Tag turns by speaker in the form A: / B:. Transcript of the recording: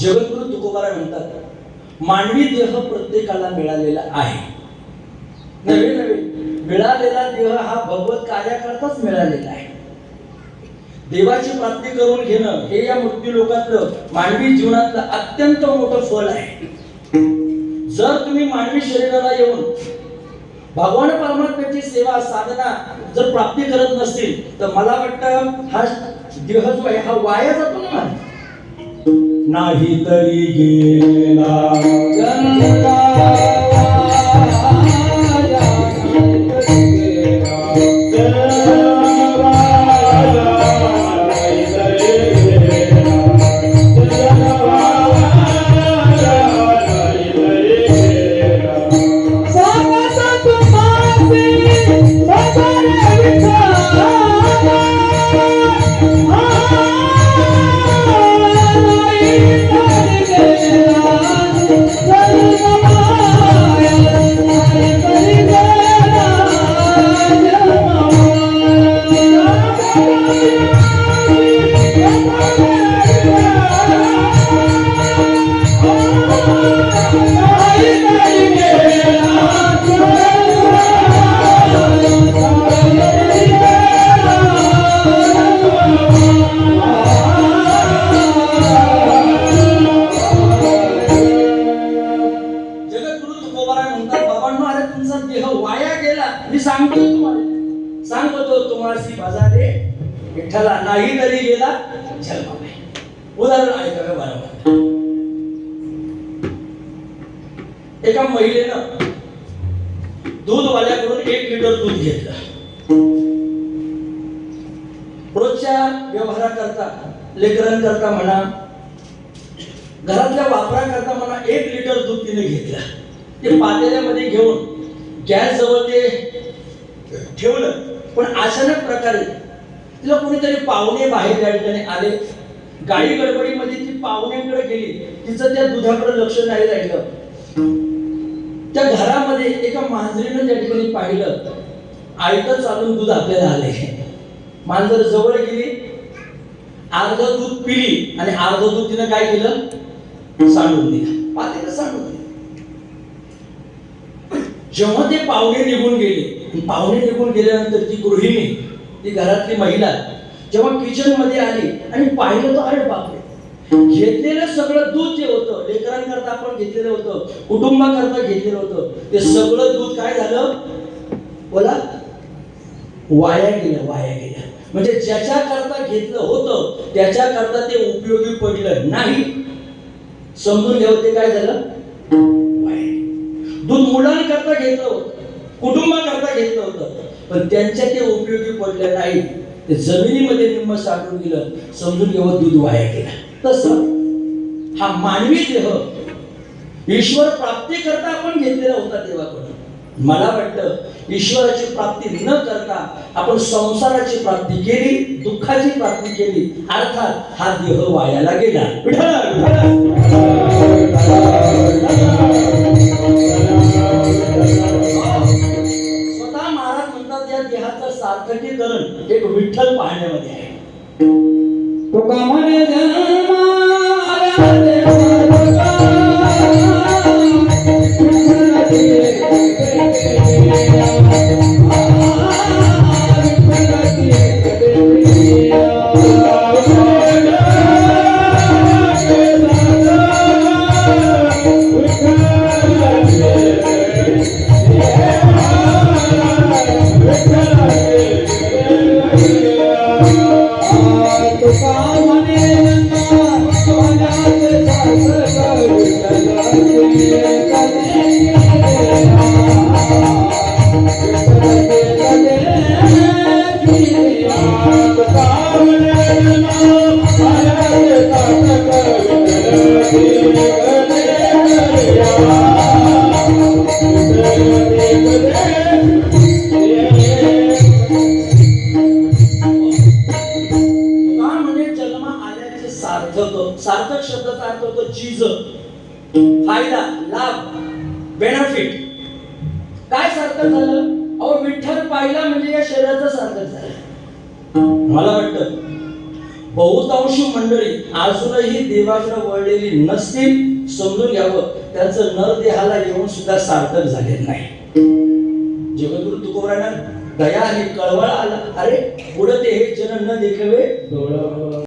A: जगद्गुरु तुकोबारा म्हणतात मानवी देह प्रत्येकाला मिळालेला आहे. नवे नवे मिळालेला देह हा भगवत कार्याकरताच मिळालेला आहे. देवाची प्राप्ती करून घेणं हे या मृत्यू लोकातलं मानवी जीवनातलं अत्यंत मोठं फल आहे. जर तुम्ही मानवी शरीराला येऊन भगवान परमात्म्याची सेवा साधना जर प्राप्ती करत नसतील तर मला वाटतं हा देह जो आहे हा वाया जातो ना. नाही तरी गेला. सांगतो तुम्हाला बाजारे विठ्ठला नाही तरी गेला जन्माला उदाहरण ऐकावे वारंवार एका महिलेनं दूधवाल्याकडून एक लिटर दूध घेतलं. रोजच्या व्यवहाराकरता लेकरांकरता म्हणा घरातल्या वापराकरता म्हणा एक लिटर दूध तिने घेतलं. ते पातेल्यामध्ये घेऊन गॅस जवळ ते ठेवलं. पण अचानक प्रकारे तिला कुणीतरी पाहुणे बाहेर त्या ठिकाणी आले. गाडी गडबडीमध्ये ती पाहुण्यांकडे गेली. तिचं त्या दुधाकडे लक्ष नाही राहिलं. त्या घरामध्ये एका मांजरीनं त्या ठिकाणी पाहिलं. आयतं चालून दूध आपल्याला आले मांजर जवळ गेली. अर्ध दूध पिली आणि अर्ध दूध तिनं काय केलं? सांडून दिलं. पातेलं सांडून दिलं. जेव्हा ते पाहुणे निघून गेले पाहुणे निघून गेल्यानंतर ती गृहिणी ती घरातली महिला जेव्हा किचनमध्ये आली आणि पाहिलं तर अरे बापरे! घेतलेलं सगळं दूध जे होतं लेकरांकरता आपण घेतलेलं होतं कुटुंबाकरता घेतलेलं होतं ते सगळं दूध काय झालं? बोला. वाया गेलं वाया गेलं म्हणजे ज्याच्या करता घेतलं होतं त्याच्या करता ते उपयोगी पडलं नाही. समजून घ्यावं ते काय झालं? वाया दूध मुलांकरता घेतलं होतं. कुटुंबाकरता घेतलं होतं. पण त्यांच्या ते उपयोगी पडले नाही ते जमिनीमध्ये निम्म साठून गेलं समजून घेऊन दूध वाया गेलं. तसं हा मानवी देह ईश्वर प्राप्ती करता आपण घेतलेला होता देवाकडून. मला वाटतं ईश्वराची प्राप्ती न करता आपण संसाराची प्राप्ती केली दुःखाची प्राप्ती केली. अर्थात हा देह वायाला गेला. विठ्ठल, विठ्ठल. एक विठ्ठल पाहण्यामध्ये आहे.
B: तुका म्हणे
A: म्हणजे सार्थक सार्थक शब्दाचा अर्थ होतो चीज. फायदा लाभ बेनिफिट काय सार्थक झालं? अहो विठ्ठल पाहिला म्हणजे या मला वाटतं बहुतांशी मंडळी अजूनही देवाकडे वळलेली नसतील समजून घ्यावं. त्यांचं नर देहाला येऊन सुद्धा सार्थक झालेलं नाही. जगद्गुरु तुकोबरांना दया आणि कळवळ आला. अरे पुढे ते हे जन न देखावे.